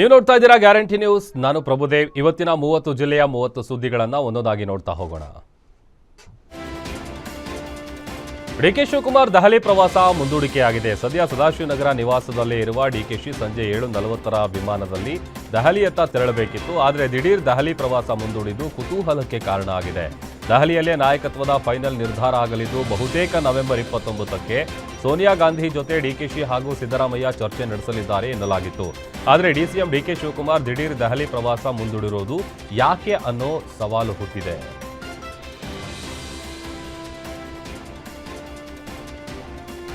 ನೀವು ನೋಡ್ತಾ ಇದ್ದೀರಾ ಗ್ಯಾರಂಟಿ ನ್ಯೂಸ್. ನಾನು ಪ್ರಭುದೇವ್. ಇವತ್ತಿನ ಮೂವತ್ತು ಜಿಲ್ಲೆಯ ಮೂವತ್ತು ಸುದ್ದಿಗಳನ್ನ ಒಂದೊಂದಾಗಿ ನೋಡ್ತಾ ಹೋಗೋಣ. ಡಿಕೆ ಶಿವಕುಮಾರ್ ದೆಹಲಿ ಪ್ರವಾಸ ಮುಂದೂಡಿಕೆಯಾಗಿದೆ. ಸದ್ಯ ಸದಾಶಿವನಗರ ನಿವಾಸದಲ್ಲಿ ಇರುವ ಡಿಕೆಶಿ ಸಂಜೆ ಏಳು ನಲವತ್ತರ ವಿಮಾನದಲ್ಲಿ ದೆಹಲಿಯತ್ತ ತೆರಳಬೇಕಿತ್ತು. ಆದರೆ ದಿಢೀರ್ ದೆಹಲಿ ಪ್ರವಾಸ ಮುಂದೂಡಿದ್ದು ಕುತೂಹಲಕ್ಕೆ ಕಾರಣ ಆಗಿದೆ. ದೆಹಲಿಯಲ್ಲೇ ನಾಯಕತ್ವದ ಫೈನಲ್ ನಿರ್ಧಾರ ಆಗಲಿದ್ದು ಬಹುತೇಕ ನವೆಂಬರ್ ಇಪ್ಪತ್ತೊಂಬತ್ತಕ್ಕೆ ಸೋನಿಯಾ ಗಾಂಧಿ ಜೊತೆ ಡಿಕೆಶಿ ಹಾಗೂ ಸಿದ್ದರಾಮಯ್ಯ ಚರ್ಚೆ ನಡೆಸಲಿದ್ದಾರೆ ಎನ್ನಲಾಗಿತ್ತು. ಆದರೆ ಡಿಸಿಎಂ ಡಿಕೆ ಶಿವಕುಮಾರ್ ದಿಢೀರ್ ದೆಹಲಿ ಪ್ರವಾಸ ಮುಂದೂಡಿರೋದು ಯಾಕೆ ಅನ್ನೋ ಸವಾಲು ಹುಟ್ಟಿದೆ.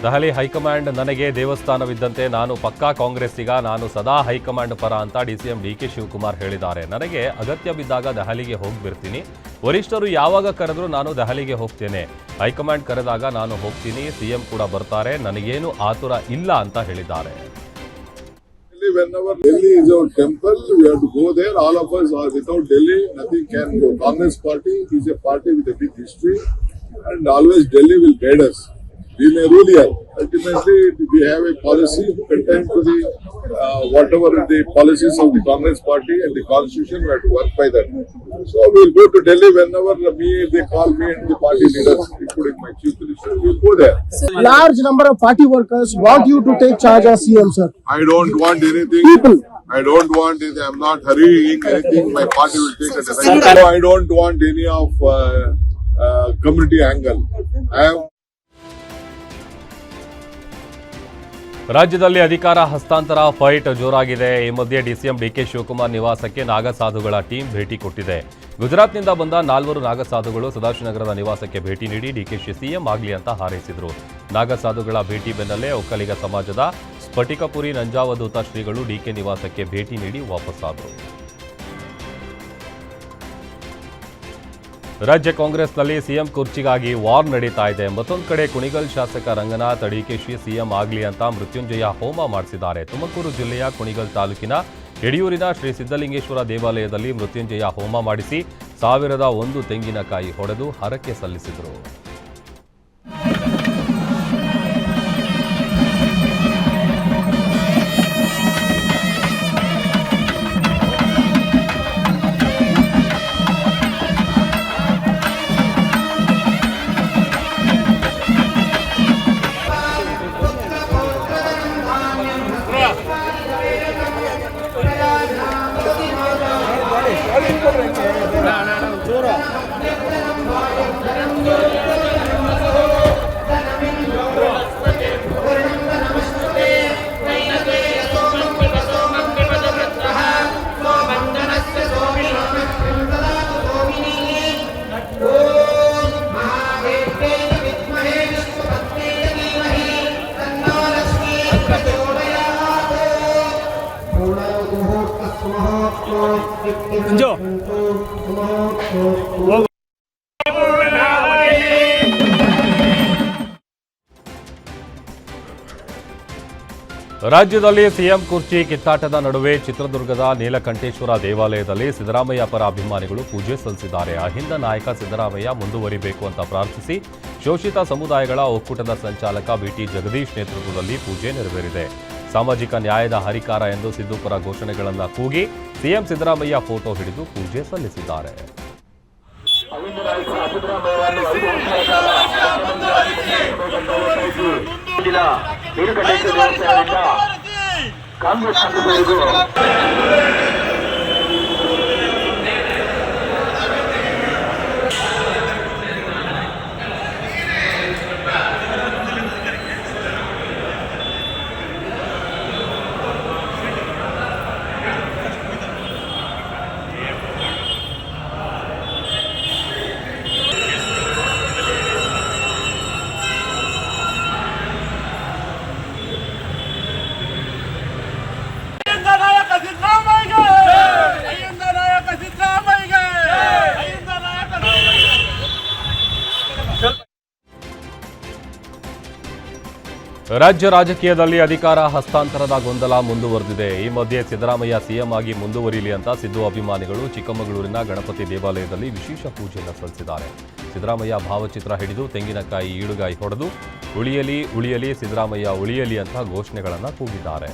ದೆಹಲಿ ಹೈಕಮಾಂಡ್ ನನಗೆ ದೇವಸ್ಥಾನವಿದ್ದಂತೆ ನಾನು ಪಕ್ಕಾ ಕಾಂಗ್ರೆಸ್ಸಿಗ, ನಾನು ಸದಾ ಹೈಕಮಾಂಡ್ ಪರ ಅಂತ D C M D K Shivakumar ಹೇಳಿದ್ದಾರೆ. ನನಗೆ ಅಗತ್ಯ ಬಿದ್ದಾಗ ದೆಹಲಿಗೆ ಹೋಗ್ಬಿರ್ತೀನಿ ವರಿಷ್ಠರು ಯಾವಾಗ ಕರೆದರೂ ನಾನು ದೆಹಲಿಗೆ ಹೋಗ್ತೇನೆ. ಹೈಕಮಾಂಡ್ ಕರೆದಾಗ ನಾನು ಹೋಗ್ತೀನಿ ಸಿಎಂ ಕೂಡ ಬರ್ತಾರೆ, ನನಗೇನು ಆತುರ ಇಲ್ಲ ಅಂತ ಹೇಳಿದ್ದಾರೆ. Are without Delhi, nothing can go. Congress party is a party with a big history, and always Delhi will guide us. We may rule here. Ultimately, we have a policy contained to the uh, whatever the policies of the Congress party and the constitution. We have to work by that. So we'll go to Delhi whenever me they call me and the party leaders, including my chief minister. We'll go there. large number of party workers want you to take charge as CM, sir. I don't want anything. People. I don't want it. I'm not hurrying anything. My party will take it. as a- No, I don't want any of uh, uh, community angle. I am ರಾಜ್ಯದಲ್ಲಿ ಅಧಿಕಾರ ಹಸ್ತಾಂತರ fight ಜೋರಾಗಿದೆ. ಈ ಮಧ್ಯೆ DCM DK Shivakumar ನಿವಾಸಕ್ಕೆ ನಾಗಸಾಧುಗಳ team ಭೇಟಿ ಕೊಟ್ಟಿದೆ. ಗುಜರಾತ್ನಿಂದ ಬಂದ ನಾಲ್ವರು ನಾಗಸಾಧುಗಳು ಸದಾಶಿವನಗರದ ನಿವಾಸಕ್ಕೆ ಭೇಟಿ ನೀಡಿ ಡಿಕೆಶಿ ಸಿಎಂ ಆಗಲಿ ಅಂತ ಹಾರೈಸಿದರು. ನಾಗಸಾಧುಗಳ ಭೇಟಿ ಬೆನ್ನಲ್ಲೇ ಒಕ್ಕಲಿಗ ಸಮಾಜದ ಸ್ಫಟಿಕಪುರಿ ನಂಜಾವಧೂತ ಶ್ರೀಗಳು ಡಿಕೆ ನಿವಾಸಕ್ಕೆ ಭೇಟಿ ನೀಡಿ ವಾಪಸ್ಸಾದರು ರಾಜ್ಯ ಕಾಂಗ್ರೆಸ್ನಲ್ಲಿ ಸಿಎಂ ಕುರ್ಚಿಗಾಗಿ ವಾರ್ ನಡೀತಾ ಇದೆ. ಮತ್ತೊಂದು ಕಡೆ ಕುಣಿಗಲ್ ಶಾಸಕ ರಂಗನಾಥ್ ಡಿಕೆಶಿ ಸಿಎಂ ಆಗಲಿ ಅಂತ ಮೃತ್ಯುಂಜಯ ಹೋಮ ಮಾಡಿಸಿದ್ದಾರೆ. ತುಮಕೂರು ಜಿಲ್ಲೆಯ ಕುಣಿಗಲ್ ತಾಲೂಕಿನ ಯಡಿಯೂರಿನ ಶ್ರೀ ಸಿದ್ದಲಿಂಗೇಶ್ವರ ದೇವಾಲಯದಲ್ಲಿ ಮೃತ್ಯುಂಜಯ ಹೋಮ ಮಾಡಿಸಿ ಸಾವಿರದ ಒಂದು ತೆಂಗಿನಕಾಯಿ ಹೊಡೆದು ಹರಕೆ ಸಲ್ಲಿಸಿದರು. ರಾಜ್ಯದಲ್ಲಿ ಸಿಎಂ ಕುರ್ಚಿ ಕಿತ್ತಾಟದ ನಡುವೆ ಚಿತ್ರದುರ್ಗದ ನೀಲಕಂಠೇಶ್ವರ ದೇವಾಲಯದಲ್ಲಿ ಸಿದ್ದರಾಮಯ್ಯ ಪರ ಅಭಿಮಾನಿಗಳು ಪೂಜೆ ಸಲ್ಲಿಸಿದ್ದಾರೆ. ಅಹಿಂದ ನಾಯಕ ಸಿದ್ದರಾಮಯ್ಯ ಮುಂದುವರಿಬೇಕು ಅಂತ ಪ್ರಾರ್ಥಿಸಿ ಶೋಷಿತ ಸಮುದಾಯಗಳ ಒಕ್ಕೂಟದ ಸಂಚಾಲಕ ಬಿಟಿ ಜಗದೀಶ್ ನೇತೃತ್ವದಲ್ಲಿ ಪೂಜೆ ನೆರವೇರಿದೆ. ಸಾಮಾಜಿಕ ನ್ಯಾಯದ ಹರಿಕಾರ ಎಂದು ಸಿದ್ದುಪರ ಘೋಷಣೆಗಳನ್ನು ಕೂಗಿ ಸಿಎಂ ಸಿದ್ದರಾಮಯ್ಯ ಫೋಟೋ ಹಿಡಿದು ಪೂಜೆ ಸಲ್ಲಿಸಿದ್ದಾರೆ. ಜಿಲ್ಲಾ ನೀಲಕಂಠೇಶ್ವರ ದೇವಸ್ಥಾನದಿಂದ ಕಾಂಗ್ರೆಸ್ ಸಂಘದವರೆಗೂ ರಾಜ್ಯ ರಾಜಕೀಯದಲ್ಲಿ ಅಧಿಕಾರ ಹಸ್ತಾಂತರದ ಗೊಂದಲ ಮುಂದುವರೆದಿದೆ. ಈ ಮಧ್ಯೆ ಸಿದ್ದರಾಮಯ್ಯ ಸಿಎಂ ಆಗಿ ಮುಂದುವರಿಯಲಿ ಅಂತ ಸಿದ್ದು ಅಭಿಮಾನಿಗಳು ಚಿಕ್ಕಮಗಳೂರಿನ ಗಣಪತಿ ದೇವಾಲಯದಲ್ಲಿ ವಿಶೇಷ ಪೂಜೆಯನ್ನು ಸಲ್ಲಿಸಿದ್ದಾರೆ. ಸಿದ್ದರಾಮಯ್ಯ ಭಾವಚಿತ್ರ ಹಿಡಿದು ತೆಂಗಿನಕಾಯಿ ಈಡುಗಾಯಿ ಹೊಡೆದು, ಉಳಿಯಲಿ ಉಳಿಯಲಿ, ಸಿದ್ದರಾಮಯ್ಯ ಉಳಿಯಲಿ ಅಂತ ಘೋಷಣೆಗಳನ್ನು ಕೂಗಿದ್ದಾರೆ.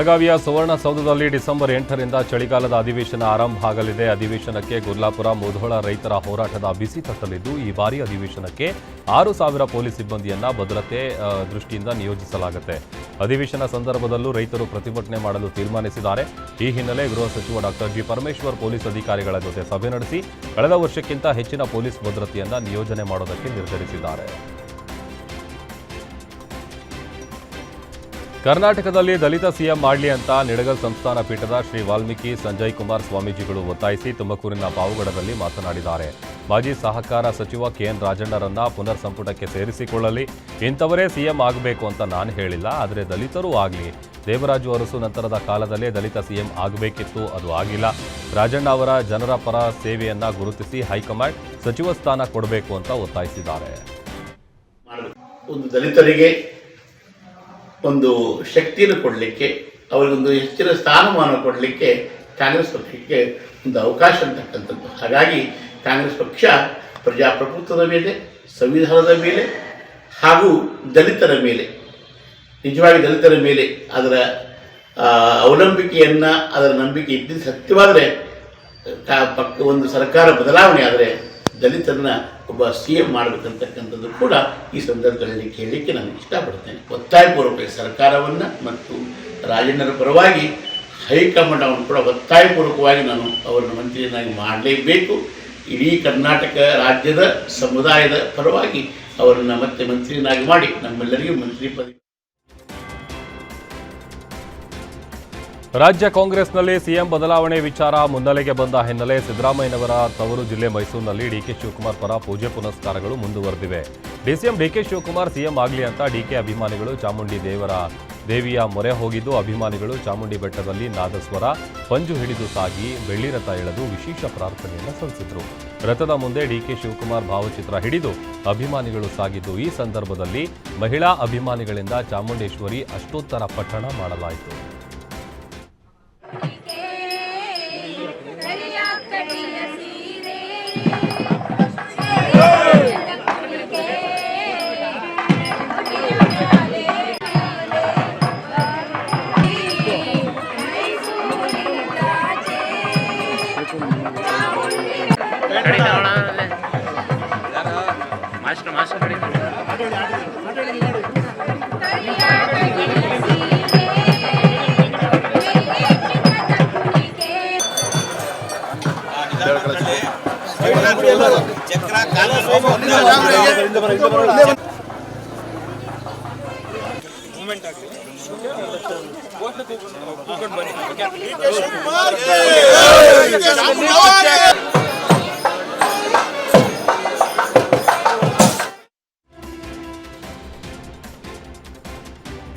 ಬೆಳಗಾವಿಯ ಸುವರ್ಣಸೌಧದಲ್ಲಿ ಡಿಸೆಂಬರ್ ಎಂಟರಿಂದ ಚಳಿಗಾಲದ ಅಧಿವೇಶನ ಆರಂಭ ಆಗಲಿದೆ. ಅಧಿವೇಶನಕ್ಕೆ ಗುರ್ಲಾಪುರ ಮುಧೋಳ ರೈತರ ಹೋರಾಟದ ಬಿಸಿ ತಟ್ಟಲಿದ್ದು, ಈ ಬಾರಿ ಅಧಿವೇಶನಕ್ಕೆ ಆರು ಸಾವಿರ ಪೊಲೀಸ್ ಸಿಬ್ಬಂದಿಯನ್ನ ಭದ್ರತೆ ದೃಷ್ಟಿಯಿಂದ ನಿಯೋಜಿಸಲಾಗುತ್ತೆ. ಅಧಿವೇಶನ ಸಂದರ್ಭದಲ್ಲೂ ರೈತರು ಪ್ರತಿಭಟನೆ ಮಾಡಲು ತೀರ್ಮಾನಿಸಿದ್ದಾರೆ. ಈ ಹಿನ್ನೆಲೆ ಗೃಹ ಸಚಿವ ಡಾಕ್ಟರ್ ಜಿ. ಪರಮೇಶ್ವರ್ ಪೊಲೀಸ್ ಅಧಿಕಾರಿಗಳ ಜೊತೆ ಸಭೆ ನಡೆಸಿ, ಕಳೆದ ವರ್ಷಕ್ಕಿಂತ ಹೆಚ್ಚಿನ ಪೊಲೀಸ್ ಭದ್ರತೆಯನ್ನ ನಿಯೋಜನೆ ಮಾಡೋದಕ್ಕೆ ನಿರ್ಧರಿಸಿದ್ದಾರೆ. ಕರ್ನಾಟಕದಲ್ಲಿ ದಲಿತ ಸಿಎಂ ಮಾಡಲಿ ಅಂತ ನಿಡಗಲ್ ಸಂಸ್ಥಾನ ಪೀಠದ ಶ್ರೀ ವಾಲ್ಮೀಕಿ ಸಂಜಯ್ ಕುಮಾರ್ ಸ್ವಾಮೀಜಿಗಳು ಒತ್ತಾಯಿಸಿ ತುಮಕೂರಿನ ಪಾವುಗಡದಲ್ಲಿ ಮಾತನಾಡಿದ್ದಾರೆ. ಮಾಜಿ ಸಹಕಾರ ಸಚಿವ ಕೆಎನ್ ರಾಜಣ್ಣರನ್ನ ಪುನರ್ ಸಂಪುಟಕ್ಕೆ ಸೇರಿಸಿಕೊಳ್ಳಲಿ. ಇಂಥವರೇ ಸಿಎಂ ಆಗಬೇಕು ಅಂತ ನಾನು ಹೇಳಿಲ್ಲ, ಆದರೆ ದಲಿತರೂ ಆಗಲಿ. ದೇವರಾಜು ಅರಸು ನಂತರದ ಕಾಲದಲ್ಲೇ ದಲಿತ ಸಿಎಂ ಆಗಬೇಕಿತ್ತು, ಅದು ಆಗಿಲ್ಲ. ರಾಜಣ್ಣ ಅವರ ಜನರ ಪರ ಸೇವೆಯನ್ನ ಗುರುತಿಸಿ ಹೈಕಮಾಂಡ್ ಸಚಿವ ಸ್ಥಾನ ಕೊಡಬೇಕು ಅಂತ ಒತ್ತಾಯಿಸಿದ್ದಾರೆ. ಮಾಡಬೇಕು ಒಂದು ಶಕ್ತಿಯನ್ನು ಕೊಡಲಿಕ್ಕೆ, ಅವರಿಗೊಂದು ಹೆಚ್ಚಿನ ಸ್ಥಾನಮಾನ ಕೊಡಲಿಕ್ಕೆ ಕಾಂಗ್ರೆಸ್ ಪಕ್ಷಕ್ಕೆ ಒಂದು ಅವಕಾಶ ಅಂತಕ್ಕಂಥದ್ದು. ಹಾಗಾಗಿ ಕಾಂಗ್ರೆಸ್ ಪಕ್ಷ ಪ್ರಜಾಪ್ರಭುತ್ವದ ಮೇಲೆ, ಸಂವಿಧಾನದ ಮೇಲೆ, ಹಾಗೂ ದಲಿತರ ಮೇಲೆ, ನಿಜವಾಗಿ ದಲಿತರ ಮೇಲೆ ಅದರ ಅವಲಂಬಿಕೆಯನ್ನು, ಅದರ ನಂಬಿಕೆ ಇದ್ದಿದ್ದು ಸತ್ಯವಾದರೆ ಒಂದು ಸರ್ಕಾರ ಬದಲಾವಣೆ ಆದರೆ ದಲಿತರನ್ನ ಒಬ್ಬ ಸಿ ಎಂ ಮಾಡಬೇಕಂತಕ್ಕಂಥದ್ದು ಕೂಡ ಈ ಸಂದರ್ಭದಲ್ಲಿ ಕೇಳಲಿಕ್ಕೆ ನಾನು ಇಷ್ಟಪಡ್ತೇನೆ. ಒತ್ತಾಯಪೂರ್ವಕ ಸರ್ಕಾರವನ್ನು ಮತ್ತು ರಾಜಣ್ಣರ ಪರವಾಗಿ ಹೈಕಮಾಂಡ್ ಅವನು ಕೂಡ ಒತ್ತಾಯಪೂರ್ವಕವಾಗಿ ನಾನು ಅವರನ್ನು ಮಂತ್ರಿಯನ್ನಾಗಿ ಮಾಡಲೇಬೇಕು. ಇಡೀ ಕರ್ನಾಟಕ ರಾಜ್ಯದ ಸಮುದಾಯದ ಪರವಾಗಿ ಅವರನ್ನು ಮತ್ತೆ ಮಂತ್ರಿಯನ್ನಾಗಿ ಮಾಡಿ ನಮ್ಮೆಲ್ಲರಿಗೂ ಮಂತ್ರಿ ಪದವಿ ರಾಜ್ಯ ಕಾಂಗ್ರೆಸ್ನಲ್ಲಿ ಸಿಎಂ ಬದಲಾವಣೆ ವಿಚಾರ ಮುನ್ನೆಲೆಗೆ ಬಂದ ಹಿನ್ನೆಲೆ ಸಿದ್ದರಾಮಯ್ಯನವರ ತವರು ಜಿಲ್ಲೆ ಮೈಸೂರಿನಲ್ಲಿ ಡಿಕೆ ಶಿವಕುಮಾರ್ ಪರ ಪೂಜೆ ಪುನಸ್ಕಾರಗಳು ಮುಂದುವರೆದಿವೆ. ಡಿಸಿಎಂ ಡಿಕೆ ಶಿವಕುಮಾರ್ ಸಿಎಂ ಆಗಲಿ ಅಂತ ಡಿಕೆ ಅಭಿಮಾನಿಗಳು ಚಾಮುಂಡಿ ದೇವರ ದೇವಿಯ ಮೊರೆ ಹೋಗಿದ್ದು, ಅಭಿಮಾನಿಗಳು ಚಾಮುಂಡಿ ಬೆಟ್ಟದಲ್ಲಿ ನಾದಸ್ವರ ಪಂಜು ಹಿಡಿದು ಸಾಗಿ ಬೆಳ್ಳಿ ರಥ ಎಳೆದು ವಿಶೇಷ ಪ್ರಾರ್ಥನೆಯನ್ನು ಸಲ್ಲಿಸಿದರು. ರಥದ ಮುಂದೆ ಡಿಕೆ ಶಿವಕುಮಾರ್ ಭಾವಚಿತ್ರ ಹಿಡಿದು ಅಭಿಮಾನಿಗಳು ಸಾಗಿದ್ದು, ಈ ಸಂದರ್ಭದಲ್ಲಿ ಮಹಿಳಾ ಅಭಿಮಾನಿಗಳಿಂದ ಚಾಮುಂಡೇಶ್ವರಿ ಅಷ್ಟೋತ್ತರ ಪಠಣ ಮಾಡಲಾಯಿತು. ಕರಿಯ ಕಟಿಯ ಸೀರೆ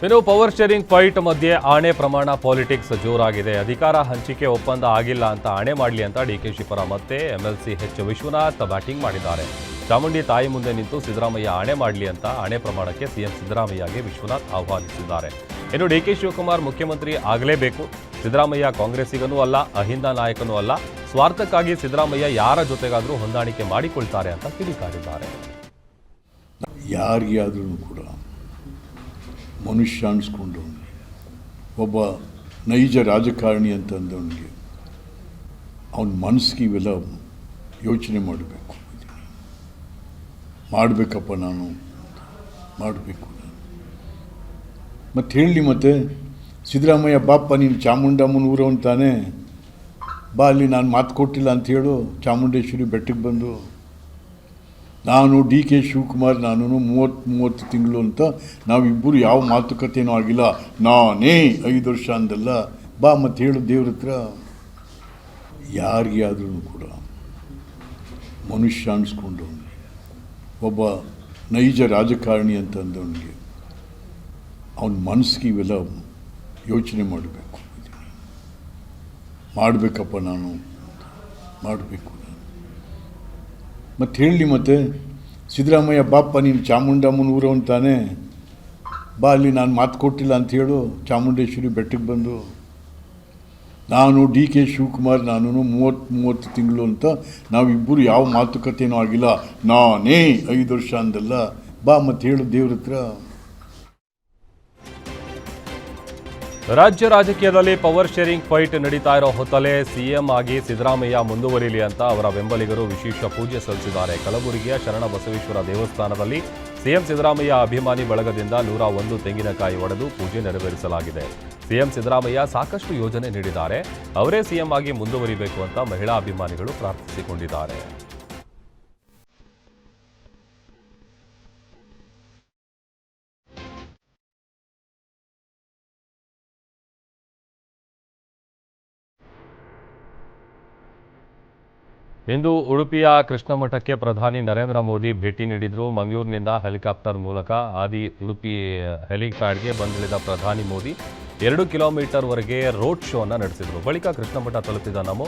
ಇನ್ನು ಪವರ್ ಶೇರಿಂಗ್ ಫೈಟ್ ಮಧ್ಯೆ ಆಣೆ ಪ್ರಮಾಣ ಪಾಲಿಟಿಕ್ಸ್ ಜೋರಾಗಿದೆ. ಅಧಿಕಾರ ಹಂಚಿಕೆ ಒಪ್ಪಂದ ಆಗಿಲ್ಲ ಅಂತ ಆಣೆ ಮಾಡಲಿ ಅಂತ ಡಿಕೆಶಿ ಪರ ಮತ್ತೆ ಎಂಎಲ್ಸಿ ಎಚ್ ವಿಶ್ವನಾಥ್ ಬ್ಯಾಟಿಂಗ್ ಮಾಡಿದ್ದಾರೆ. ಚಾಮುಂಡಿ ತಾಯಿ ಮುಂದೆ ನಿಂತು ಸಿದ್ದರಾಮಯ್ಯ ಆಣೆ ಮಾಡಲಿ ಅಂತ ಆಣೆ ಪ್ರಮಾಣಕ್ಕೆ ಸಿಎಂ ಸಿದ್ದರಾಮಯ್ಯಗೆ ವಿಶ್ವನಾಥ್ ಆಹ್ವಾನಿಸಿದ್ದಾರೆ. ಇನ್ನು ಡಿಕೆ ಶಿವಕುಮಾರ್ ಮುಖ್ಯಮಂತ್ರಿ ಆಗಲೇಬೇಕು. ಸಿದ್ದರಾಮಯ್ಯ ಕಾಂಗ್ರೆಸ್ಸಿಗನೂ ಅಲ್ಲ, ಅಹಿಂದ ನಾಯಕನೂ ಅಲ್ಲ. ಸ್ವಾರ್ಥಕ್ಕಾಗಿ ಸಿದ್ದರಾಮಯ್ಯ ಯಾರ ಜೊತೆಗಾದರೂ ಹೊಂದಾಣಿಕೆ ಮಾಡಿಕೊಳ್ತಾರೆ ಅಂತ ಕಿಡಿಕಾರಿದ್ದಾರೆ. ಯಾರಿಗೆ ಆದ್ರೂ ಕೂಡ ಮನುಷ್ಯ ಅನಿಸ್ಕೊಂಡವನಿಗೆ ಒಬ್ಬ ನೈಜ ರಾಜಕಾರಣಿ ಅಂತಂದವನಿಗೆ ಅವನ ಮನಸ್ಸಿಗೆ ಇವೆಲ್ಲ ಯೋಚನೆ ಮಾಡಬೇಕು. ಮಾಡಬೇಕಪ್ಪ ನಾನು. ಮಾಡಬೇಕು ಮತ್ತು ಹೇಳಿ ಮತ್ತೆ, ಸಿದ್ದರಾಮಯ್ಯ, ಬಾಪ್ಪ, ನೀನು ಚಾಮುಂಡಮ್ಮನ ಊರು ಅಂತಾನೆ. ಬಾ, ಅಲ್ಲಿ ನಾನು ಮಾತು ಕೊಟ್ಟಿಲ್ಲ ಅಂತ ಹೇಳು. ಚಾಮುಂಡೇಶ್ವರಿ ಬೆಟ್ಟಕ್ಕೆ ಬಂದು. ನಾನು ಡಿ ಕೆ ಶಿವಕುಮಾರ್ ನಾನು ಮೂವತ್ತು ಮೂವತ್ತು ತಿಂಗಳು ಅಂತ ನಾವಿಬ್ಬರು ಯಾವ ಮಾತುಕತೆಯೂ ಆಗಿಲ್ಲ. ನಾನೇ ಐದು ವರ್ಷ ಅಂದಲ್ಲ. ಬಾ ಮತ್ತೆ ಹೇಳು ದೇವ್ರ ಹತ್ರ. ಯಾರಿಗಾದ್ರೂ ಕೂಡ ಮನುಷ್ಯ ಅನಿಸ್ಕೊಂಡವನಿಗೆ ಒಬ್ಬ ನೈಜ ರಾಜಕಾರಣಿ ಅಂತಂದವನಿಗೆ ಅವನ ಮನಸ್ಸಿಗೆ ಇವೆಲ್ಲ ಯೋಚನೆ ಮಾಡಬೇಕು. ಮಾಡಬೇಕಪ್ಪ ನಾನು ಮಾಡಬೇಕು ಮತ್ತು ಹೇಳಿ ಮತ್ತೆ, ಸಿದ್ದರಾಮಯ್ಯ, ಬಾಪ್ಪ, ನೀನು ಚಾಮುಂಡಮ್ಮನ ಊರವನ್ ತಾನೇ ಬಾ, ಅಲ್ಲಿ ನಾನು ಮಾತು ಕೊಟ್ಟಿಲ್ಲ ಅಂತ ಹೇಳು ಚಾಮುಂಡೇಶ್ವರಿ ಬೆಟ್ಟಕ್ಕೆ ಬಂದು ನಾನು ಡಿ ಕೆ ಶಿವಕುಮಾರ್ ನಾನು ಮೂವತ್ತು ಮೂವತ್ತು ತಿಂಗಳು ಅಂತ ನಾವಿಬ್ಬರು ಯಾವ ಮಾತುಕತೆಯೂ ಆಗಿಲ್ಲ. ನಾನೇ ಐದು ವರ್ಷ ಅಂದಲ್ಲ. ಬಾ ಮತ್ತೆ ಹೇಳು ದೇವ್ರ ಹತ್ರ. ರಾಜ್ಯ ರಾಜಕೀಯದಲ್ಲಿ ಪವರ್ ಶೇರಿಂಗ್ ಫೈಟ್ ನಡೀತಾ ಇರೋ ಹೊತ್ತಲೇ ಸಿಎಂ ಆಗಿ ಸಿದ್ದರಾಮಯ್ಯ ಮುಂದುವರಿಲಿ ಅಂತ ಅವರ ಬೆಂಬಲಿಗರು ವಿಶೇಷ ಪೂಜೆ ಸಲ್ಲಿಸಿದ್ದಾರೆ. ಕಲಬುರಗಿಯ ಶರಣ ಬಸವೇಶ್ವರ ದೇವಸ್ಥಾನದಲ್ಲಿ ಸಿಎಂ ಸಿದ್ದರಾಮಯ್ಯ ಅಭಿಮಾನಿ ಬಳಗದಿಂದ ನೂರ ಒಂದು ತೆಂಗಿನಕಾಯಿ ಒಡೆದು ಪೂಜೆ ನೆರವೇರಿಸಲಾಗಿದೆ. ಸಿಎಂ ಸಿದ್ದರಾಮಯ್ಯ ಸಾಕಷ್ಟು ಯೋಜನೆ ನೀಡಿದ್ದಾರೆ. ಅವರೇ ಸಿಎಂ ಆಗಿ ಮುಂದುವರಿಬೇಕು ಅಂತ ಮಹಿಳಾ ಅಭಿಮಾನಿಗಳು ಪ್ರಾರ್ಥಿಸಿಕೊಂಡಿದ್ದಾರೆ. ಇಂದು ಉಡುಪಿಯ ಕೃಷ್ಣ ಮಠಕ್ಕೆ ಪ್ರಧಾನಿ ನರೇಂದ್ರ ಮೋದಿ ಭೇಟಿ ನೀಡಿದರು. ಮಂಗಳೂರಿನಿಂದ ಹೆಲಿಕಾಪ್ಟರ್ ಮೂಲಕ ಆದಿ ಉಡುಪಿ ಹೆಲಿಪ್ಯಾಡ್ಗೆ ಬಂದಿಳಿದ ಪ್ರಧಾನಿ ಮೋದಿ. ಎರಡು ಕಿಲೋಮೀಟರ್ವರೆಗೆ ರೋಡ್ ಶೋನ ನಡೆಸಿದರು. ಬಳಿಕ ಕೃಷ್ಣಮಠ ತಲುಪಿದ ನಮೋ,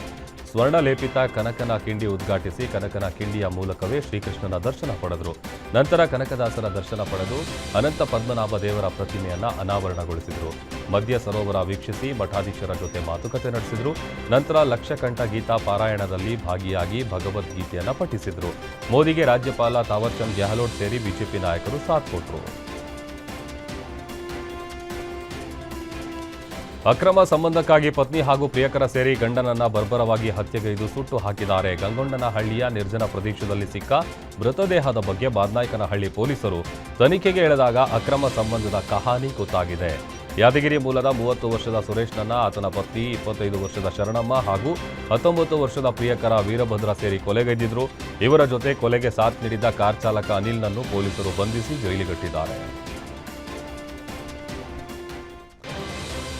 ಸ್ವರ್ಣಲೇಪಿತ ಕನಕನ ಕಿಂಡಿ ಉದ್ಘಾಟಿಸಿ ಕನಕನ ಕಿಂಡಿಯ ಮೂಲಕವೇ ಶ್ರೀಕೃಷ್ಣನ ದರ್ಶನ ಪಡೆದರು. ನಂತರ ಕನಕದಾಸರ ದರ್ಶನ ಪಡೆದು ಅನಂತ ಪದ್ಮನಾಭ ದೇವರ ಪ್ರತಿಮೆಯನ್ನ ಅನಾವರಣಗೊಳಿಸಿದರು. ಮಧ್ಯ ಸರೋವರ ವೀಕ್ಷಿಸಿ ಮಠಾಧೀಶರ ಜೊತೆ ಮಾತುಕತೆ ನಡೆಸಿದರು. ನಂತರ ಲಕ್ಷಕಂಠ ಗೀತಾ ಪಾರಾಯಣದಲ್ಲಿ ಭಾಗಿಯಾಗಿ ಭಗವದ್ಗೀತೆಯನ್ನು ಪಠಿಸಿದರು. ಮೋದಿಗೆ ರಾಜ್ಯಪಾಲ ತಾವರ್ಚಂದ್ ಗೆಹ್ಲೋಟ್ ಸೇರಿ ಬಿಜೆಪಿ ನಾಯಕರು ಸಾಥ್ ಕೊಟ್ಟರು ಅಕ್ರಮ ಸಂಬಂಧಕ್ಕಾಗಿ ಪತ್ನಿ ಹಾಗೂ ಪ್ರಿಯಕರ ಸೇರಿ ಗಂಡನನ್ನ ಬರ್ಬರವಾಗಿ ಹತ್ಯೆಗೈದು ಸುಟ್ಟು ಹಾಕಿದ್ದಾರೆ. ಗಂಗೊಂಡನಹಳ್ಳಿಯ ನಿರ್ಜನ ಪ್ರದೇಶದಲ್ಲಿ ಸಿಕ್ಕ ಮೃತದೇಹದ ಬಗ್ಗೆ ಬಾದ್ನಾಯ್ಕನಹಳ್ಳಿ ಪೊಲೀಸರು ತನಿಖೆಗೆ ಎಳೆದಾಗ ಅಕ್ರಮ ಸಂಬಂಧದ ಕಹಾನಿ ಗೊತ್ತಾಗಿದೆ. ಯಾದಗಿರಿ ಮೂಲದ ಮೂವತ್ತು ವರ್ಷದ ಸುರೇಶ್ನನ್ನ ಆತನ ಪತ್ನಿ, ಇಪ್ಪತ್ತೈದು ವರ್ಷದ ಶರಣಮ್ಮ ಹಾಗೂ ಹತ್ತೊಂಬತ್ತು ವರ್ಷದ ಪ್ರಿಯಕರ ವೀರಭದ್ರ ಸೇರಿ ಕೊಲೆಗೈದಿದ್ರು. ಇವರ ಜೊತೆ ಕೊಲೆಗೆ ಸಾಥ್ ನೀಡಿದ್ದ ಕಾರ್ ಚಾಲಕ ಅನಿಲ್ನನ್ನು ಪೊಲೀಸರು ಬಂಧಿಸಿ ಜೈಲಿಗಟ್ಟಿದ್ದಾರೆ.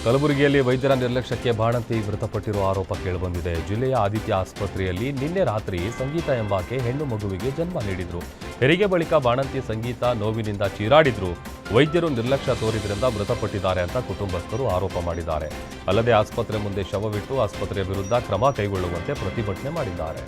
ಕಲಬುರಗಿಯಲ್ಲಿ ವೈದ್ಯರ ನಿರ್ಲಕ್ಷ್ಯಕ್ಕೆ ಬಾಣಂತಿ ಮೃತಪಟ್ಟಿರುವ ಆರೋಪ ಕೇಳಿಬಂದಿದೆ. ಜಿಲ್ಲೆಯ ಆದಿತ್ಯ ಆಸ್ಪತ್ರೆಯಲ್ಲಿ ನಿನ್ನೆ ರಾತ್ರಿ ಸಂಗೀತ ಎಂಬಾಕೆ ಹೆಣ್ಣು ಮಗುವಿಗೆ ಜನ್ಮ ನೀಡಿದ್ರು. ಹೆರಿಗೆ ಬಳಿಕ ಬಾಣಂತಿ ಸಂಗೀತ ನೋವಿನಿಂದ ಚೀರಾಡಿದ್ರು. ವೈದ್ಯರು ನಿರ್ಲಕ್ಷ್ಯ ತೋರಿದ್ರಿಂದ ಮೃತಪಟ್ಟಿದ್ದಾರೆ ಅಂತ ಕುಟುಂಬಸ್ಥರು ಆರೋಪ ಮಾಡಿದ್ದಾರೆ. ಅಲ್ಲದೆ ಆಸ್ಪತ್ರೆ ಮುಂದೆ ಶವವಿಟ್ಟು ಆಸ್ಪತ್ರೆಯ ವಿರುದ್ಧ ಕ್ರಮ ಕೈಗೊಳ್ಳುವಂತೆ ಪ್ರತಿಭಟನೆ ಮಾಡಿದ್ದಾರೆ.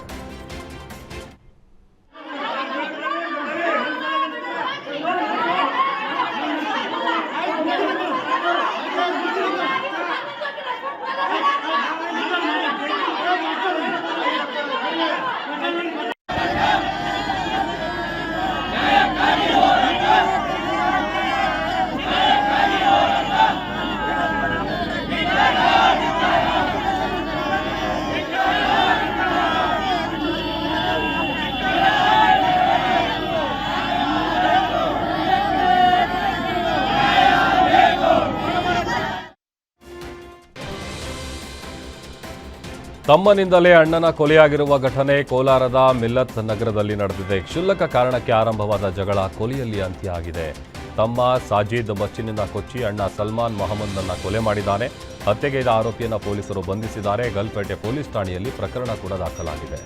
ತಮ್ಮನಿಂದಲೇ ಅಣ್ಣನ ಕೊಲೆಯಾಗಿರುವ ಘಟನೆ ಕೋಲಾರದ ಮಿಲ್ಲತ್ ನಗರದಲ್ಲಿ ನಡೆದಿದೆ. ಕ್ಷುಲ್ಲಕ ಕಾರಣಕ್ಕೆ ಆರಂಭವಾದ ಜಗಳ ಕೊಲೆಯಲ್ಲಿ ಅಂತ್ಯ ಆಗಿದೆ. ತಮ್ಮ ಸಾಜಿದ್ ಮಚ್ಚಿನಿಂದ ಕೊಚ್ಚಿ ಅಣ್ಣ ಸಲ್ಮಾನ್ ಮೊಹಮ್ಮದ್ನನ್ನು ಕೊಲೆ ಮಾಡಿದ್ದಾನೆ. ಹತ್ಯೆಗೈದ ಆರೋಪಿಯನ್ನು ಪೊಲೀಸರು ಬಂಧಿಸಿದ್ದಾರೆ. ಗಲ್ಪೇಟೆ ಪೊಲೀಸ್ ಠಾಣೆಯಲ್ಲಿ ಪ್ರಕರಣ ಕೂಡ ದಾಖಲಾಗಿದೆ.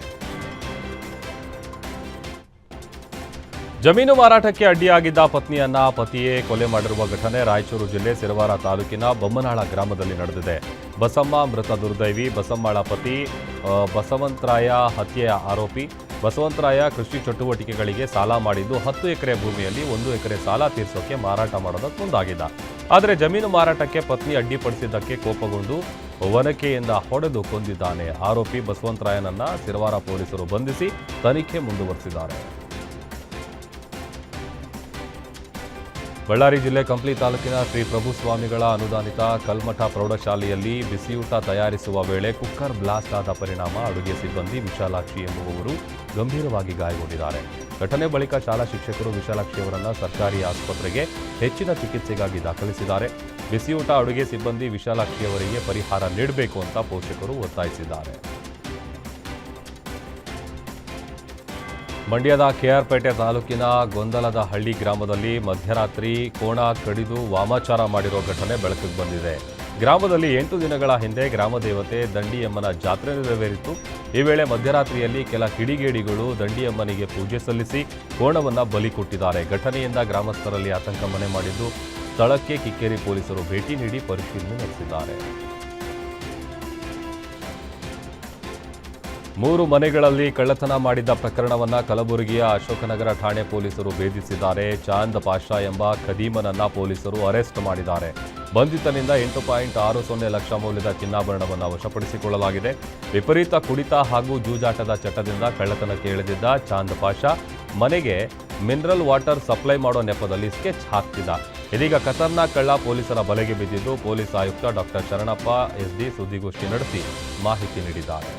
ಜಮೀನು ಮಾರಾಟಕ್ಕೆ ಅಡ್ಡಿಯಾಗಿದ್ದ ಪತ್ನಿಯನ್ನ ಪತಿಯೇ ಕೊಲೆ ಮಾಡಿರುವ ಘಟನೆ ರಾಯಚೂರು ಜಿಲ್ಲೆ ಸಿರವಾರ ತಾಲೂಕಿನ ಬೊಮ್ಮನಾಳ ಗ್ರಾಮದಲ್ಲಿ ನಡೆದಿದೆ. ಬಸಮ್ಮ, ಮೃತ ದುರ್ದೈವಿ, ಬಸಮ್ಮಳ ಪತಿ ಬಸವಂತರಾಯ ಹತ್ಯೆಯ ಆರೋಪಿ, ಬಸವಂತರಾಯ ಕೃಷಿ ಚಟುವಟಿಕೆಗಳಿಗೆ ಸಾಲ ಮಾಡಿದ್ದು ಹತ್ತು ಎಕರೆ ಭೂಮಿಯಲ್ಲಿ ಒಂದು ಎಕರೆ ಸಾಲ ತೀರಿಸೋಕೆ ಮಾರಾಟ ಮಾಡೋದಕ್ಕೆ ಮುಂದಾಗಿದ್ದ. ಆದರೆ ಜಮೀನು ಮಾರಾಟಕ್ಕೆ ಪತ್ನಿ ಅಡ್ಡಿಪಡಿಸಿದ್ದಕ್ಕೆ ಕೋಪಗೊಂಡು ಒನಕೆಯಿಂದ ಹೊಡೆದು ಕೊಂದಿದ್ದಾನೆ. ಆರೋಪಿ ಬಸವಂತರಾಯನನ್ನ ಸಿರವಾರ ಪೊಲೀಸರು ಬಂಧಿಸಿ ತನಿಖೆ ಮುಂದುವರೆಸಿದ್ದಾರೆ. ಬಳ್ಳಾರಿ ಜಿಲ್ಲೆ ಕಂಪ್ಲಿ ತಾಲೂಕಿನ ಶ್ರೀ ಪ್ರಭು ಸ್ವಾಮಿಗಳ ಅನುದಾನಿತ ಕಲ್ಮಠ ಪ್ರೌಢಶಾಲೆಯಲ್ಲಿ ಬಿಸಿಯೂಟ ತಯಾರಿಸುವ ವೇಳೆ ಕುಕ್ಕರ್ ಬ್ಲಾಸ್ಟ್ ಆದ ಪರಿಣಾಮ ಅಡುಗೆ ಸಿಬ್ಬಂದಿ ವಿಶಾಲಾಕ್ಷಿ ಎಂಬುವವರು ಗಂಭೀರವಾಗಿ ಗಾಯಗೊಂಡಿದ್ದಾರೆ. ಘಟನೆ ಬಳಿಕ ಶಾಲಾ ಶಿಕ್ಷಕರು ವಿಶಾಲಾಕ್ಷಿ ಅವರನ್ನ ಸರ್ಕಾರಿ ಆಸ್ಪತ್ರೆಗೆ ಹೆಚ್ಚಿನ ಚಿಕಿತ್ಸೆಗಾಗಿ ದಾಖಲಿಸಿದ್ದಾರೆ. ಬಿಸಿಯೂಟ ಅಡುಗೆ ಸಿಬ್ಬಂದಿ ವಿಶಾಲಾಕ್ಷಿ ಅವರಿಗೆ ಪರಿಹಾರ ನೀಡಬೇಕು ಅಂತ ಪೋಷಕರು ಒತ್ತಾಯಿಸಿದ್ದಾರೆ. ಮಂಡ್ಯದ ಕೆಆರ್ಪೇಟೆ ತಾಲೂಕಿನ ಗೊಂದಲದ ಹಳ್ಳಿ ಗ್ರಾಮದಲ್ಲಿ ಮಧ್ಯರಾತ್ರಿ ಕೋಣ ಕಡಿದು ವಾಮಾಚಾರ ಮಾಡಿರೋ ಘಟನೆ ಬೆಳಕಿಗೆ ಬಂದಿದೆ. ಗ್ರಾಮದಲ್ಲಿ ಎಂಟು ದಿನಗಳ ಹಿಂದೆ ಗ್ರಾಮ ದೇವತೆ ದಂಡಿಯಮ್ಮನ ಜಾತ್ರೆ ನೆರವೇರಿತ್ತು ಈ ವೇಳೆ ಮಧ್ಯರಾತ್ರಿಯಲ್ಲಿ ಕೆಲ ಕಿಡಿಗೇಡಿಗಳು ದಂಡಿಯಮ್ಮನಿಗೆ ಪೂಜೆ ಸಲ್ಲಿಸಿ ಕೋಣವನ್ನು ಬಲಿ ಕೊಟ್ಟಿದ್ದಾರೆ. ಘಟನೆಯಿಂದ ಗ್ರಾಮಸ್ಥರಲ್ಲಿ ಆತಂಕ ಮನೆ ಮಾಡಿದ್ದು ಸ್ಥಳಕ್ಕೆ ಕಿಕ್ಕೇರಿ ಪೊಲೀಸರು ಭೇಟಿ ನೀಡಿ ಪರಿಶೀಲನೆ ನಡೆಸಿದ್ದಾರೆ. ಮೂರು ಮನೆಗಳಲ್ಲಿ ಕಳ್ಳತನ ಮಾಡಿದ್ದ ಪ್ರಕರಣವನ್ನ ಕಲಬುರಗಿಯ ಅಶೋಕನಗರ ಠಾಣೆ ಪೊಲೀಸರು ಭೇದಿಸಿದ್ದಾರೆ. ಚಾಂದ್ ಪಾಷಾ ಎಂಬ ಖದೀಮನನ್ನ ಪೊಲೀಸರು ಅರೆಸ್ಟ್ ಮಾಡಿದ್ದಾರೆ. ಬಂಧಿತನಿಂದ ಎಂಟು ಪಾಯಿಂಟ್ ಆರು ಸೊನ್ನೆ ಲಕ್ಷ ಮೌಲ್ಯದ ಚಿನ್ನಾಭರಣವನ್ನು ವಶಪಡಿಸಿಕೊಳ್ಳಲಾಗಿದೆ. ವಿಪರೀತ ಕುಡಿತ ಹಾಗೂ ಜೂಜಾಟದ ಚಟದಿಂದ ಕಳ್ಳತನಕ್ಕೆ ಇಳಿದಿದ್ದ ಚಾಂದ್ ಪಾಷಾ ಮನೆಗೆ ಮಿನರಲ್ ವಾಟರ್ ಸಪ್ಲೈ ಮಾಡೋ ನೆಪದಲ್ಲಿ ಸ್ಕೆಚ್ ಹಾಕ್ತಿದ್ದ. ಇದೀಗ ಖತರ್ನಾಕ್ ಕಳ್ಳ ಪೊಲೀಸರ ಬಲೆಗೆ ಬಿದ್ದಿದ್ದು ಪೊಲೀಸ್ ಆಯುಕ್ತ ಡಾಕ್ಟರ್ ಶರಣಪ್ಪ, ಎಸ್ಡಿ ಸುದ್ದಿಗೋಷ್ಠಿ ನಡೆಸಿ ಮಾಹಿತಿ ನೀಡಿದ್ದಾರೆ.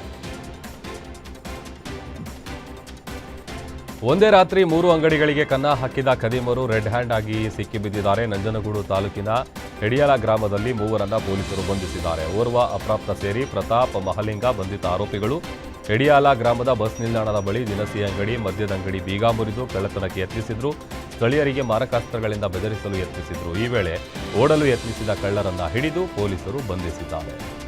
ಒಂದೇ ರಾತ್ರಿ ಮೂರು ಅಂಗಡಿಗಳಿಗೆ ಕನ್ನ ಹಾಕಿದ ಖದೀಮರು ರೆಡ್ ಹ್ಯಾಂಡ್ ಆಗಿ ಸಿಕ್ಕಿಬಿದ್ದಿದ್ದಾರೆ. ನಂಜನಗೂಡು ತಾಲೂಕಿನ ಹೆಡಿಯಾಲ ಗ್ರಾಮದಲ್ಲಿ ಮೂವರನ್ನ ಪೊಲೀಸರು ಬಂಧಿಸಿದ್ದಾರೆ. ಓರ್ವ ಅಪ್ರಾಪ್ತ ಸೇರಿ ಪ್ರತಾಪ್ ಮಹಲಿಂಗ ಬಂಧಿತ ಆರೋಪಿಗಳು ಹೆಡಿಯಾಲ ಗ್ರಾಮದ ಬಸ್ ನಿಲ್ದಾಣದ ಬಳಿ ದಿನಸಿ ಅಂಗಡಿ, ಮದ್ಯದ ಅಂಗಡಿ ಬೀಗ ಮುರಿದು ಕಳ್ಳತನಕ್ಕೆ ಯತ್ನಿಸಿದ್ರು. ಸ್ಥಳೀಯರಿಗೆ ಮಾರಕಾಸ್ತ್ರಗಳಿಂದ ಬೆದರಿಸಲು ಯತ್ನಿಸಿದ್ರು. ಈ ವೇಳೆ ಓಡಲು ಯತ್ನಿಸಿದ ಕಳ್ಳರನ್ನ ಹಿಡಿದು ಪೊಲೀಸರು ಬಂಧಿಸಿದ್ದಾರೆ.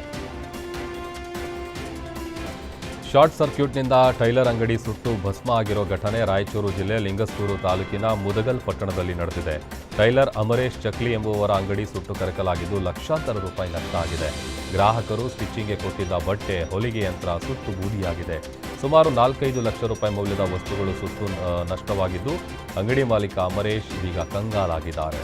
ಶಾರ್ಟ್ ಸರ್ಕ್ಯೂಟ್ನಿಂದ ಟೈಲರ್ ಅಂಗಡಿ ಸುಟ್ಟು ಭಸ್ಮ ಆಗಿರೋ ಘಟನೆ ರಾಯಚೂರು ಜಿಲ್ಲೆ ಲಿಂಗಸ್ತೂರು ತಾಲೂಕಿನ ಮುದಗಲ್ ಪಟ್ಟಣದಲ್ಲಿ ನಡೆದಿದೆ. ಟೈಲರ್ ಅಮರೇಶ್ ಚಕ್ಲಿ ಎಂಬುವರ ಅಂಗಡಿ ಸುಟ್ಟು ಕರಕಲಾಗಿದ್ದು ಲಕ್ಷಾಂತರ ರೂಪಾಯಿ ನಷ್ಟ ಆಗಿದೆ. ಗ್ರಾಹಕರು ಸ್ಟಿಚ್ಚಿಂಗ್ಗೆ ಕೊಟ್ಟಿದ್ದ ಬಟ್ಟೆ, ಹೊಲಿಗೆ ಯಂತ್ರ ಸುಟ್ಟು ಬೂದಿಯಾಗಿದೆ. ಸುಮಾರು ನಾಲ್ಕೈದು ಲಕ್ಷ ರೂಪಾಯಿ ಮೌಲ್ಯದ ವಸ್ತುಗಳು ಸುಟ್ಟು ನಷ್ಟವಾಗಿದ್ದು ಅಂಗಡಿ ಮಾಲೀಕ ಅಮರೇಶ್ ಇದೀಗ ಕಂಗಾಲಾಗಿದ್ದಾರೆ.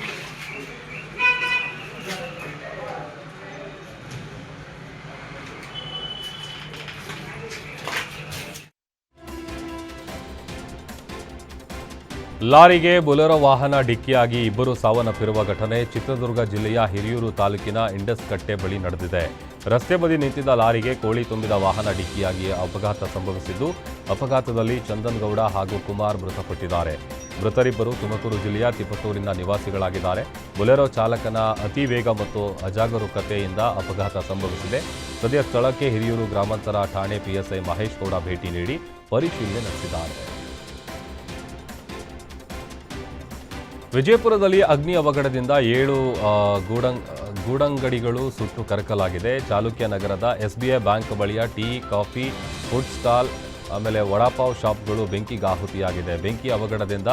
ಲಾರಿಗೆ ಬೊಲೆರೋ ವಾಹನ ಡಿಕ್ಕಿಯಾಗಿ ಇಬ್ಬರು ಸಾವನ್ನಪ್ಪಿರುವ ಘಟನೆ ಚಿತ್ರದುರ್ಗ ಜಿಲ್ಲೆಯ ಹಿರಿಯೂರು ತಾಲೂಕಿನ ಇಂಡಸ್ ಕಟ್ಟೆ ಬಳಿ ನಡೆದಿದೆ. ರಸ್ತೆ ಬದಿ ನಿಂತಿದ್ದ ಲಾರಿಗೆ ಕೋಳಿ ತುಂಬಿದ ವಾಹನ ಡಿಕ್ಕಿಯಾಗಿ ಅಪಘಾತ ಸಂಭವಿಸಿದ್ದು, ಅಪಘಾತದಲ್ಲಿ ಚಂದನ್ಗೌಡ ಹಾಗೂ ಕುಮಾರ್ ಮೃತಪಟ್ಟಿದ್ದಾರೆ. ಮೃತರಿಬ್ಬರು ತುಮಕೂರು ಜಿಲ್ಲೆಯ ತಿಪಟೂರಿನ ನಿವಾಸಿಗಳಾಗಿದ್ದಾರೆ. ಬೊಲೆರೋ ಚಾಲಕನ ಅತಿ ವೇಗ ಮತ್ತು ಅಜಾಗರೂಕತೆಯಿಂದ ಅಪಘಾತ ಸಂಭವಿಸಿದೆ. ಸದ್ಯ ಸ್ಥಳಕ್ಕೆ ಹಿರಿಯೂರು ಗ್ರಾಮಾಂತರ ಠಾಣೆ ಪಿಎಸ್ಐ ಮಹೇಶ್ ಗೌಡ ಭೇಟಿ ನೀಡಿ ಪರಿಶೀಲನೆ ನಡೆಸಿದ್ದಾರೆ. ವಿಜಯಪುರದಲ್ಲಿ ಅಗ್ನಿ ಅವಘಡದಿಂದ ಏಳು ಗೂಡಂಗ್ ಗೂಡಂಗಡಿಗಳು ಸುಟ್ಟು ಕರಕಲಾಗಿದೆ. ಚಾಲುಕ್ಯ ನಗರದ ಎಸ್ಬಿಐ ಬ್ಯಾಂಕ್ ಬಳಿಯ ಟೀ, ಕಾಫಿ, ಫುಡ್ ಸ್ಟಾಲ್, ಆಮೇಲೆ ವಡಾಪಾವ್ ಶಾಪ್ಗಳು ಬೆಂಕಿಗೆ ಆಹುತಿಯಾಗಿದೆ. ಬೆಂಕಿ ಅವಘಡದಿಂದ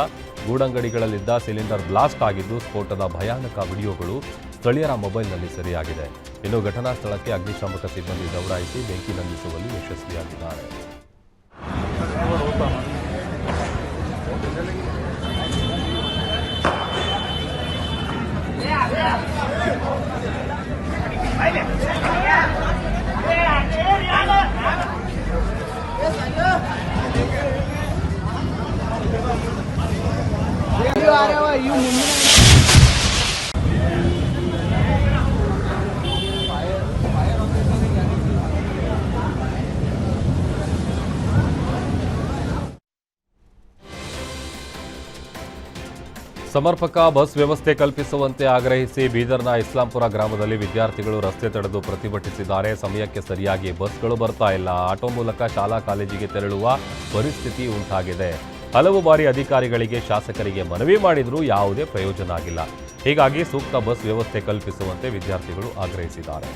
ಗೂಡಂಗಡಿಗಳಲ್ಲಿದ್ದ ಸಿಲಿಂಡರ್ ಬ್ಲಾಸ್ಟ್ ಆಗಿದ್ದು ಸ್ಫೋಟದ ಭಯಾನಕ ವಿಡಿಯೋಗಳು ಸ್ಥಳೀಯರ ಮೊಬೈಲ್ನಲ್ಲಿ ಸೆರೆಯಾಗಿದೆ. ಇನ್ನು ಘಟನಾ ಸ್ಥಳಕ್ಕೆ ಅಗ್ನಿಶಾಮಕ ಸಿಬ್ಬಂದಿ ದೌಡಾಯಿಸಿ ಬೆಂಕಿ ನಂದಿಸುವಲ್ಲಿ ಯಶಸ್ವಿಯಾಗಿದ್ದಾರೆ. ಸಮರ್ಪಕ ಬಸ್ ವ್ಯವಸ್ಥೆ ಕಲ್ಪಿಸುವಂತೆ ಆಗ್ರಹಿಸಿ ಬೀದರ್ನ ಇಸ್ಲಾಂಪುರ ಗ್ರಾಮದಲ್ಲಿ ವಿದ್ಯಾರ್ಥಿಗಳು ರಸ್ತೆ ತಡೆದು ಪ್ರತಿಭಟಿಸಿದ್ದಾರೆ. ಸಮಯಕ್ಕೆ ಸರಿಯಾಗಿ ಬಸ್ಗಳು ಬರ್ತಾ ಇಲ್ಲ. ಆಟೋ ಮೂಲಕ ಶಾಲಾ ಕಾಲೇಜಿಗೆ ತೆರಳುವ ಪರಿಸ್ಥಿತಿ ಉಂಟಾಗಿದೆ. ಹಲವು ಬಾರಿ ಅಧಿಕಾರಿಗಳಿಗೆ ಶಾಸಕರಿಗೆ ಮನವಿ ಮಾಡಿದರೂ ಯಾವುದೇ ಪ್ರಯೋಜನ ಆಗಿಲ್ಲ. ಹೀಗಾಗಿ ಸೂಕ್ತ ಬಸ್ ವ್ಯವಸ್ಥೆ ಕಲ್ಪಿಸುವಂತೆ ವಿದ್ಯಾರ್ಥಿಗಳು ಆಗ್ರಹಿಸಿದ್ದಾರೆ.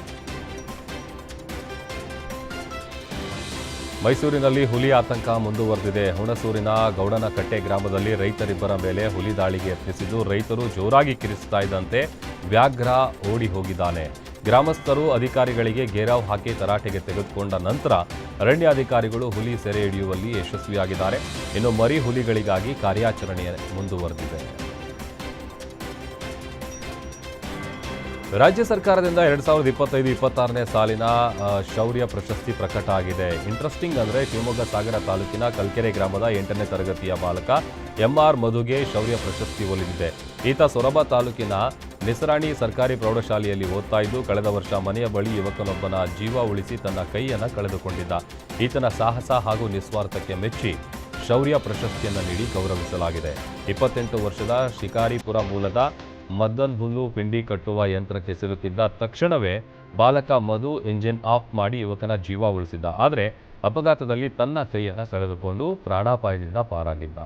ಮೈಸೂರಿನಲ್ಲಿ ಹುಲಿ ಆತಂಕ ಮುಂದುವರೆದಿದೆ. ಹುಣಸೂರಿನ ಗೌಡನಕಟ್ಟೆ ಗ್ರಾಮದಲ್ಲಿ ರೈತರಿಬ್ಬರ ಮೇಲೆ ಹುಲಿ ದಾಳಿಗೆ ಯತ್ನಿಸಿದ್ದು, ರೈತರು ಜೋರಾಗಿ ಕಿರಿಸ್ತಾ ಇದ್ದಂತೆ ವ್ಯಾಘ್ರ ಓಡಿ ಹೋಗಿದ್ದಾನೆ. ಗ್ರಾಮಸ್ಥರು ಅಧಿಕಾರಿಗಳಿಗೆ ಘೇರಾವ್ ಹಾಕಿ ತರಾಟೆಗೆ ತೆಗೆದುಕೊಂಡ ನಂತರ ಅರಣ್ಯಾಧಿಕಾರಿಗಳು ಹುಲಿ ಸೆರೆ ಹಿಡಿಯುವಲ್ಲಿ ಯಶಸ್ವಿಯಾಗಿದ್ದಾರೆ. ಇನ್ನು ಮರಿ ಹುಲಿಗಳಿಗಾಗಿ ಕಾರ್ಯಾಚರಣೆ ಮುಂದುವರೆದಿದೆ. ರಾಜ್ಯ ಸರ್ಕಾರದಿಂದ ಎರಡ್ ಸಾವಿರದ ಇಪ್ಪತ್ತೈದು, ಇಪ್ಪತ್ತಾರನೇ ಸಾಲಿನ ಶೌರ್ಯ ಪ್ರಶಸ್ತಿ ಪ್ರಕಟ ಆಗಿದೆ. ಇಂಟ್ರೆಸ್ಟಿಂಗ್ ಅಂದ್ರೆ ಶಿವಮೊಗ್ಗ ಸಾಗರ ತಾಲೂಕಿನ ಕಲ್ಕೆರೆ ಗ್ರಾಮದ ಎಂಟನೇ ತರಗತಿಯ ಬಾಲಕ ಎಂಆರ್ ಮಧುಗೆ ಶೌರ್ಯ ಪ್ರಶಸ್ತಿ ಒಲಿದಿದೆ. ಈತ ಸೊರಬ ತಾಲೂಕಿನ ನಿಸರಾಣಿ ಸರ್ಕಾರಿ ಪ್ರೌಢಶಾಲೆಯಲ್ಲಿ ಓದ್ತಾ ಇದ್ದು, ಕಳೆದ ವರ್ಷ ಮನೆಯ ಬಳಿ ಯುವಕನೊಬ್ಬನ ಜೀವ ಉಳಿಸಿ ತನ್ನ ಕೈಯನ್ನು ಕಳೆದುಕೊಂಡಿದ್ದ. ಈತನ ಸಾಹಸ ಹಾಗೂ ನಿಸ್ವಾರ್ಥಕ್ಕೆ ಮೆಚ್ಚಿ ಶೌರ್ಯ ಪ್ರಶಸ್ತಿಯನ್ನು ನೀಡಿ ಗೌರವಿಸಲಾಗಿದೆ. ಇಪ್ಪತ್ತೆಂಟು ವರ್ಷದ ಶಿಕಾರಿಪುರ ಮೂಲದ ಮದ್ದನ್ ಹುಲ್ಲು ಪಿಂಡಿ ಕಟ್ಟುವ ಯಂತ್ರಕ್ಕೆ ಸಿಲುಕಿದ್ದ ತಕ್ಷಣವೇ ಬಾಲಕ ಮಧು ಎಂಜಿನ್ ಆಫ್ ಮಾಡಿ ಯುವಕನ ಜೀವ ಉಳಿಸಿದ್ದ. ಆದರೆ ಅಪಘಾತದಲ್ಲಿ ತನ್ನ ಕೈಯನ್ನು ಸೆಳೆದುಕೊಂಡು ಪ್ರಾಣಾಪಾಯದಿಂದ ಪಾರಾಗಿದ್ದ.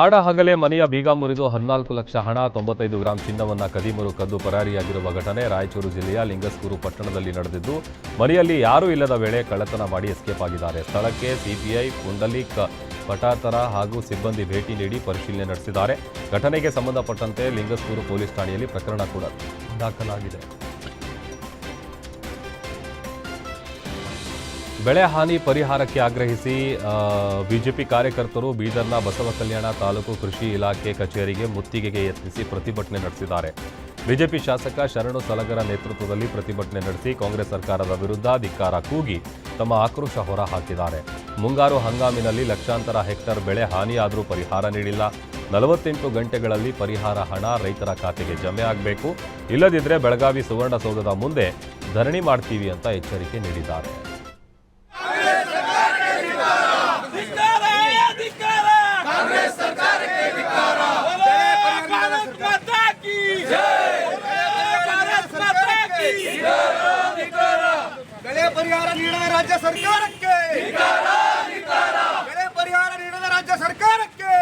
ಆಡ ಹಗಲೇ ಮನೆಯ ಬೀಗ ಮುರಿದು ಹದಿನಾಲ್ಕು ಲಕ್ಷ ಹಣ, ತೊಂಬತ್ತೈದು ಗ್ರಾಂ ಚಿನ್ನವನ್ನ ಕದಿಮರು ಕದ್ದು ಪರಾರಿಯಾಗಿರುವ ಘಟನೆ ರಾಯಚೂರು ಜಿಲ್ಲೆಯ ಲಿಂಗಸ್ಕೂರು ಪಟ್ಟಣದಲ್ಲಿ ನಡೆದಿದ್ದು, ಮನೆಯಲ್ಲಿ ಯಾರೂ ಇಲ್ಲದ ವೇಳೆ ಕಳ್ಳತನ ಮಾಡಿ ಎಸ್ಕೇಪ್ ಆಗಿದ್ದಾರೆ. ಸ್ಥಳಕ್ಕೆ ಸಿಪಿಐ ಪುಂಡಲಿಕ್ ಪಟಾತರ ಹಾಗೂ ಸಿಬ್ಬಂದಿ ಭೇಟಿ ನೀಡಿ ಪರಿಶೀಲನೆ ನಡೆಸಿದ್ದಾರೆ. ಘಟನೆಗೆ ಸಂಬಂಧಪಟ್ಟಂತೆ ಲಿಂಗಸ್ಕೂರು ಪೊಲೀಸ್ ಠಾಣೆಯಲ್ಲಿ ಪ್ರಕರಣ ಕೂಡ ದಾಖಲಾಗಿದೆ. ಬೆಳೆ ಹಾನಿ ಪರಿಹಾರಕ್ಕೆ ಆಗ್ರಹಿಸಿ ಬಿಜೆಪಿ ಕಾರ್ಯಕರ್ತರು ಬೀದರ್ನ ಬಸವ ಕಲ್ಯಾಣ ತಾಲೂಕು ಕೃಷಿ ಇಲಾಖೆ ಕಚೇರಿಗೆ ಮುತ್ತಿಗೆಗೆ ಯತ್ನಿಸಿ ಪ್ರತಿಭಟನೆ ನಡೆಸಿದ್ದಾರೆ. ಬಿಜೆಪಿ ಶಾಸಕ ಶರಣು ಸಲಗರ ನೇತೃತ್ವದಲ್ಲಿ ಪ್ರತಿಭಟನೆ ನಡೆಸಿ ಕಾಂಗ್ರೆಸ್ ಸರ್ಕಾರದ ವಿರುದ್ಧ ಧಿಕ್ಕಾರ ಕೂಗಿ ತಮ್ಮ ಆಕ್ರೋಶ ಹೊರಹಾಕಿದ್ದಾರೆ. ಮುಂಗಾರು ಹಂಗಾಮಿನಲ್ಲಿ ಲಕ್ಷಾಂತರ ಹೆಕ್ಟರ್ ಬೆಳೆ ಹಾನಿಯಾದರೂ ಪರಿಹಾರ ನೀಡಿಲ್ಲ. ನಲವತ್ತೆಂಟು ಗಂಟೆಗಳಲ್ಲಿ ಪರಿಹಾರ ಹಣ ರೈತರ ಖಾತೆಗೆ ಜಮೆ ಆಗಬೇಕು. ಇಲ್ಲದಿದ್ದರೆ ಬೆಳಗಾವಿ ಸುವರ್ಣಸೌಧದ ಮುಂದೆ ಧರಣಿ ಮಾಡ್ತೀವಿ ಅಂತ ಎಚ್ಚರಿಕೆ ನೀಡಿದ್ದಾರೆ ಧಿಕ್ಕಾರ ಧಿಕ್ಕಾರ ಕಾಂಗ್ರೆಸ್ ಸರ್ಕಾರಕ್ಕೆ ಧಿಕ್ಕಾರ ಭಾರತ್ ಮಾತಾ ಕಿ ಭಾರತ್ ಮಾತಾ ಕಿ ಬೆಳೆ ಪರಿಹಾರ ನೀಡದ ಸರ್ಕಾರಕ್ಕೆ. ಬೆಳೆ ಪರಿಹಾರ ನೀಡಿದ ರಾಜ್ಯ ಸರ್ಕಾರಕ್ಕೆ.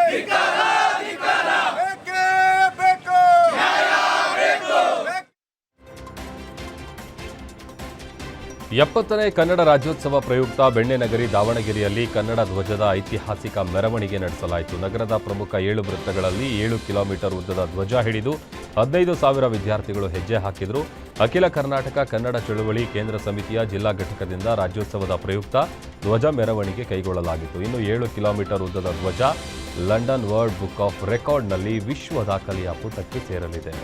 ಎಪ್ಪತ್ತನೇ ಕನ್ನಡ ರಾಜ್ಯೋತ್ಸವ ಪ್ರಯುಕ್ತ ಬೆಣ್ಣೆನಗರಿ ದಾವಣಗೆರೆಯಲ್ಲಿ ಕನ್ನಡ ಧ್ವಜದ ಐತಿಹಾಸಿಕ ಮೆರವಣಿಗೆ ನಡೆಸಲಾಯಿತು. ನಗರದ ಪ್ರಮುಖ ಏಳು ವೃತ್ತಗಳಲ್ಲಿ ಏಳು ಕಿಲೋಮೀಟರ್ ಉದ್ದದ ಧ್ವಜ ಹಿಡಿದು ಹದಿನೈದು ಸಾವಿರ ವಿದ್ಯಾರ್ಥಿಗಳು ಹೆಜ್ಜೆ ಹಾಕಿದರು. ಅಖಿಲ ಕರ್ನಾಟಕ ಕನ್ನಡ ಚಳುವಳಿ ಕೇಂದ್ರ ಸಮಿತಿಯ ಜಿಲ್ಲಾ ಘಟಕದಿಂದ ರಾಜ್ಯೋತ್ಸವದ ಪ್ರಯುಕ್ತ ಧ್ವಜ ಮೆರವಣಿಗೆ ಕೈಗೊಳ್ಳಲಾಗಿತ್ತು. ಇನ್ನು ಏಳು ಕಿಲೋಮೀಟರ್ ಉದ್ದದ ಧ್ವಜ ಲಂಡನ್ ವರ್ಲ್ಡ್ ಬುಕ್ ಆಫ್ ರೆಕಾರ್ಡ್ನಲ್ಲಿ ವಿಶ್ವ ದಾಖಲೆಯ ಪುಟಕ್ಕೆ ಸೇರಲಿದೆ.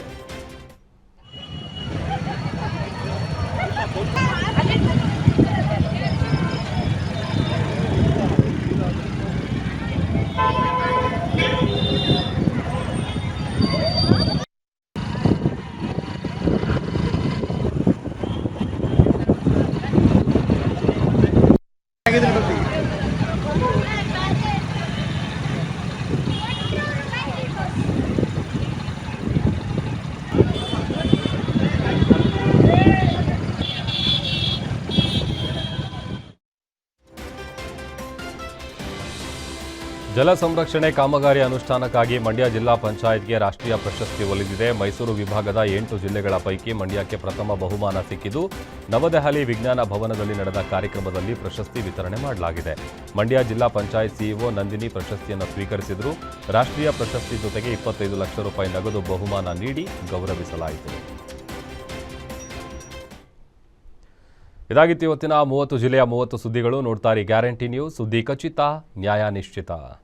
ಜಲ ಸಂರಕ್ಷಣೆ ಕಾಮಗಾರಿ ಅನುಷ್ಠಾನಕ್ಕಾಗಿ ಮಂಡ್ಯ ಜಿಲ್ಲಾ ಪಂಚಾಯತ್ಗೆ ರಾಷ್ಟ್ರೀಯ ಪ್ರಶಸ್ತಿ ಒಲಿದಿದೆ. ಮೈಸೂರು ವಿಭಾಗದ ಎಂಟು ಜಿಲ್ಲೆಗಳ ಪೈಕಿ ಮಂಡ್ಯಕ್ಕೆ ಪ್ರಥಮ ಬಹುಮಾನ ಸಿಕ್ಕಿದ್ದು, ನವದೆಹಲಿ ವಿಜ್ಞಾನ ಭವನದಲ್ಲಿ ನಡೆದ ಕಾರ್ಯಕ್ರಮದಲ್ಲಿ ಪ್ರಶಸ್ತಿ ವಿತರಣೆ ಮಾಡಲಾಗಿದೆ. ಮಂಡ್ಯ ಜಿಲ್ಲಾ ಪಂಚಾಯತ್ ಸಿಇಒ ನಂದಿನಿ ಪ್ರಶಸ್ತಿಯನ್ನು ಸ್ವೀಕರಿಸಿದರು. ರಾಷ್ಟ್ರೀಯ ಪ್ರಶಸ್ತಿ ಜೊತೆಗೆ ಇಪ್ಪತ್ತೈದು ಲಕ್ಷ ರೂಪಾಯಿ ನಗದು ಬಹುಮಾನ ನೀಡಿ ಗೌರವಿಸಲಾಯಿತು. ಇದಾಗಿತ್ತು ಇವತ್ತಿನ ಮೂವತ್ತು ಜಿಲ್ಲೆಯ ಮೂವತ್ತು ಸುದ್ದಿಗಳು. ನೋಡ್ತಾರೆ ಗ್ಯಾರಂಟಿ ನ್ಯೂಸ್. ಸುದ್ದಿ ಖಚಿತ, ನ್ಯಾಯ ನಿಶ್ಚಿತ.